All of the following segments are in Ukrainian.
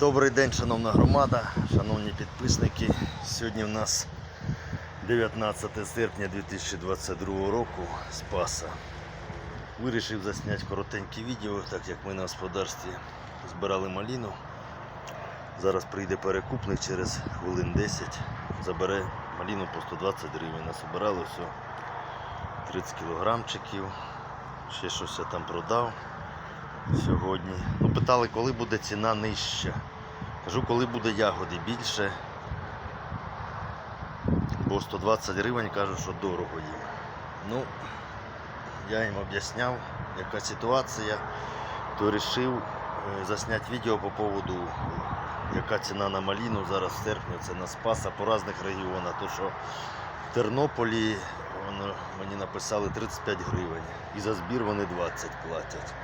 Добрий день, шановна громада, шановні підписники. Сьогодні в нас 19 серпня 2022 року Спаса. Вирішив засняти коротеньке відео, так як ми на господарстві збирали маліну. Зараз прийде перекупник через хвилин 10, забере маліну по 120 гривень. Насобирали все 30 кілограмчиків. Ще щось я там продав сьогодні. Ну, питали, коли буде ціна нижча. Кажу, коли буде ягоди більше. Бо 120 гривень кажуть, що дорого їм. Ну, я їм об'ясняв, яка ситуація, то вирішив засняти відео по поводу, яка ціна на маліну зараз в серпні, це на Спаса по різних регіонах. То що в Тернополі воно, мені написали 35 гривень. І за збір вони 20 платять.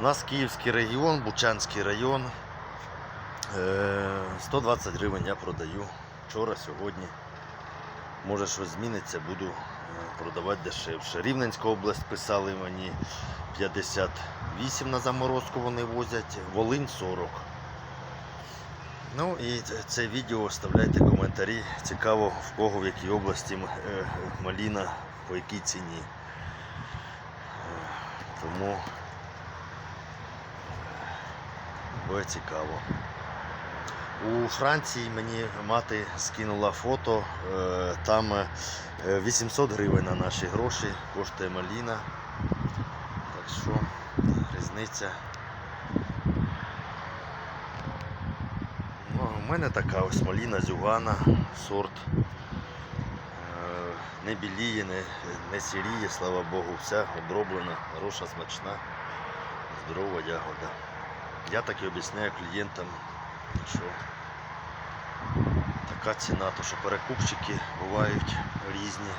У нас Київський регіон, Бучанський район. Е, 120 гривень я продаю. Вчора, сьогодні. Може щось зміниться, буду е, продавати дешевше. Рівненська область писали мені 58 на заморозку вони возять, Волинь 40. Ну і це відео оставляйте коментарі. Цікаво в кого в якій області е, маліна, по якій ціні. Е, Тому буде цікаво. У Франції мені мати скинула фото, е, там е, 800 гривень на наші гроші коштує маліна. Так що різниця. Ну, у мене така ось маліна зюгана, сорт. Е, Не біліє, не, не сіріє, слава Богу, вся оброблена, хороша, смачна, здорова ягода. Я так і об'ясняю клієнтам, що така ціна, то що перекупщики бувають різні.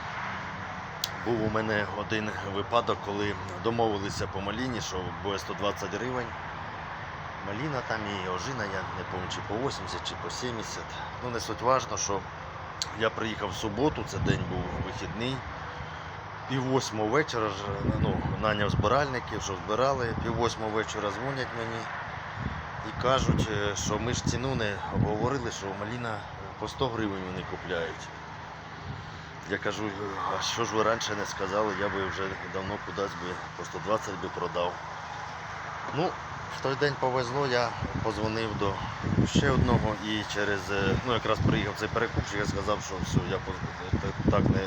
Був у мене один випадок, коли домовилися по маліні, що буде 120 гривень. Маліна там і ожина, я не пам'ятаю, чи по 80, чи по 70. Ну не суть важно, що я приїхав в суботу, це день був вихідний. Пів восьмого вечора ну, наняв збиральників, що збирали, пів восьмого вечора дзвонять мені і кажуть, е, що ми ж ціну не обговорили, що маліна по 100 гривень вони купляють. Я кажу, а що ж ви раніше не сказали, я би вже давно кудись би по 120 би продав. Ну, в той день повезло, я позвонив до ще одного і через, е, ну якраз приїхав цей перекупщик, я сказав, що все, я так- так не,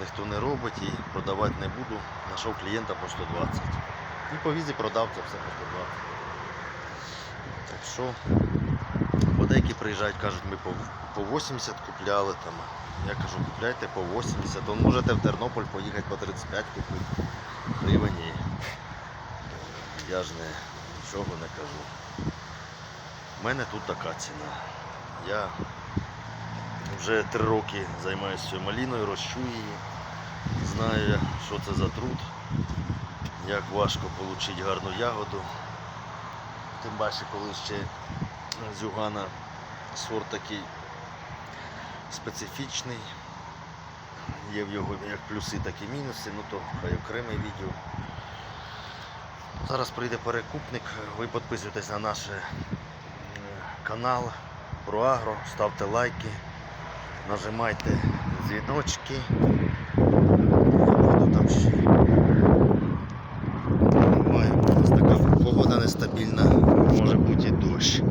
ніхто не робить і продавати не буду. Знайшов клієнта по 120. І по візі продав це все по 120. Так що, бо деякі приїжджають, кажуть, ми по, по 80 купляли там. Я кажу, купляйте по 80, то можете в Тернополь поїхати по 35 купити гривень. Я ж не, нічого не кажу. У мене тут така ціна. Я вже три роки займаюся цією маліною, рощу її. Знаю, що це за труд, як важко отримати гарну ягоду. Тим більше, коли ще зюгана сорт такий специфічний. Є в його як плюси, так і мінуси, ну то хай окреме відео. Зараз прийде перекупник, ви підписуйтесь на наш е, канал про агро, ставте лайки, нажимайте дзвіночки. Буду там ще. Нас така погода нестабільна, може